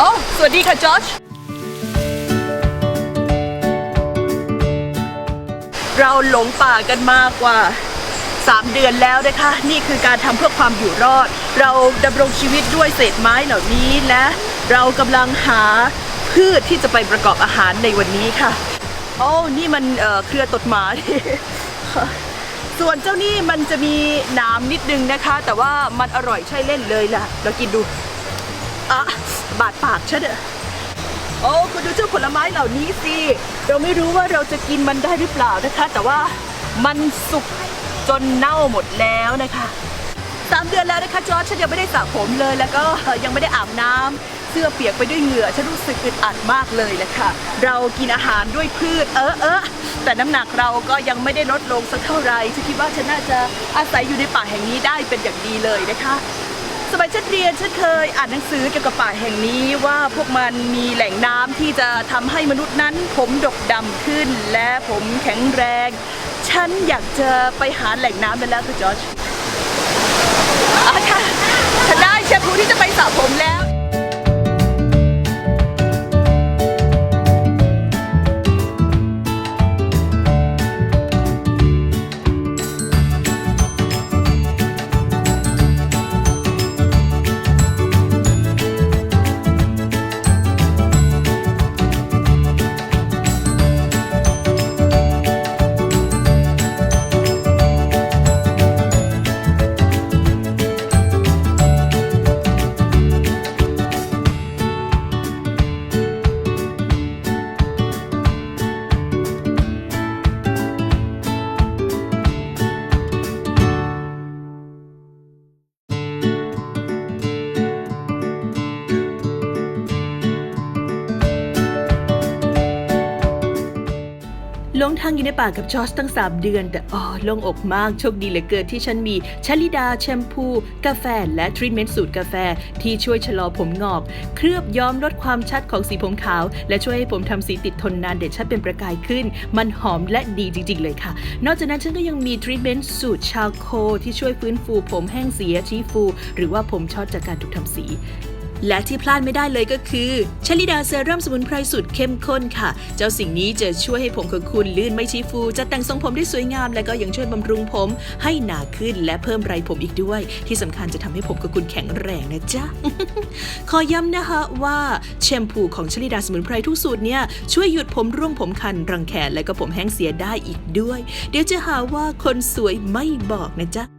โอ้สวัสดีค่ะจอร์จเราหลงป่ากันมากกว่า 3 เดือนแล้วนะคะ นี่คือการทำเพื่อความอยู่รอด เราดำรงชีวิตด้วยเศษไม้เหล่านี้และเรากำลังหาพืชที่จะไปประกอบอาหารในวันนี้ค่ะ โอ้นี่มันเเครือตดหมาส่วนเจ้านี่มันจะมีหนามนิดนึงนะคะ แต่ว่ามันอร่อยใช่เล่นเลยล่ะ เรากินดู อะบาดปากฉันอะโอ้คุณดูเจ้าผลไม้เหล่านี้สิ เราไม่รู้ว่าเราจะกินมันได้หรือเปล่านะคะ แต่ว่ามันสุกจนเน่าหมดแล้วนะคะสามเดือนแล้วนะคะจอร์จฉันยังไม่ได้สระผมเลย แล้วก็ยังไม่ได้อาบน้ำเสื้อเปียกไปด้วยเหงื่อฉันรู้สึกอึดอัดมากเลยแหละค่ะ เรากินอาหารด้วยพืช เออเออแต่น้ำหนักเราก็ยังไม่ได้ลดลงสักเท่าไหร่ฉันคิดว่าฉันน่าจะอาศัยอยู่ในป่าแห่งนี้ได้เป็นอย่างดีเลยนะคะ สมัยฉันเรียนฉันเคยอ่านหนังสือเกี่ยวกับป่าแห่งนี้ว่าพวกมันมีแหล่งน้ำที่จะทำให้มนุษย์นั้น ผมดกดำขึ้น และผมแข็งแรง ฉันอยากจะไปหาแหล่งน้ำนั้นแล้วค่ะจอร์จ หลงทางอยู่ในป่ากับจอร์จตั้ง 3 เดือน แต่อ๋อโล่งอกมาก โชคดีเหลือเกินที่ฉันมีชลิดาแชมพู กาแฟ และทรีทเมนต์สูตรกาแฟ ที่ช่วยชะลอผมงอก เคลือบย้อมลดความชัดของสีผมขาว และช่วยให้ผมทำสีติดทนนานเด่นชัดเป็นประกายขึ้น มันหอมและดีจริง ๆ เลยค่ะ นอกจากนั้นฉันก็ยังมีทรีทเมนต์สูตรชาโคที่ช่วยฟื้นฟูผมแห้งเสียชี้ฟู หรือว่าผมช็อตจากการถูกทำสี และที่พลาดไม่ได้เลยก็คือชลิดาเซรั่มสมุนไพรสูตรเข้มข้นค่ะ เจ้าสิ่งนี้จะช่วยให้ผมของคุณลื่นไม่ชี้ฟู จะแต่งทรงผมได้สวยงาม และก็ยังช่วยบำรุงผม ให้หนาขึ้นและเพิ่มไรผมอีกด้วย ที่สำคัญจะทำให้ผมของคุณแข็งแรงนะจ๊ะ ขอย้ำนะคะว่าแชมพูของชลิดาสมุนไพรทุกสูตรเนี่ยช่วยหยุดผมร่วงผมคันรังแคและก็ผมแห้งเสียได้อีกด้วย เดี๋ยวจะหาว่าคนสวยไม่บอกนะจ๊ะ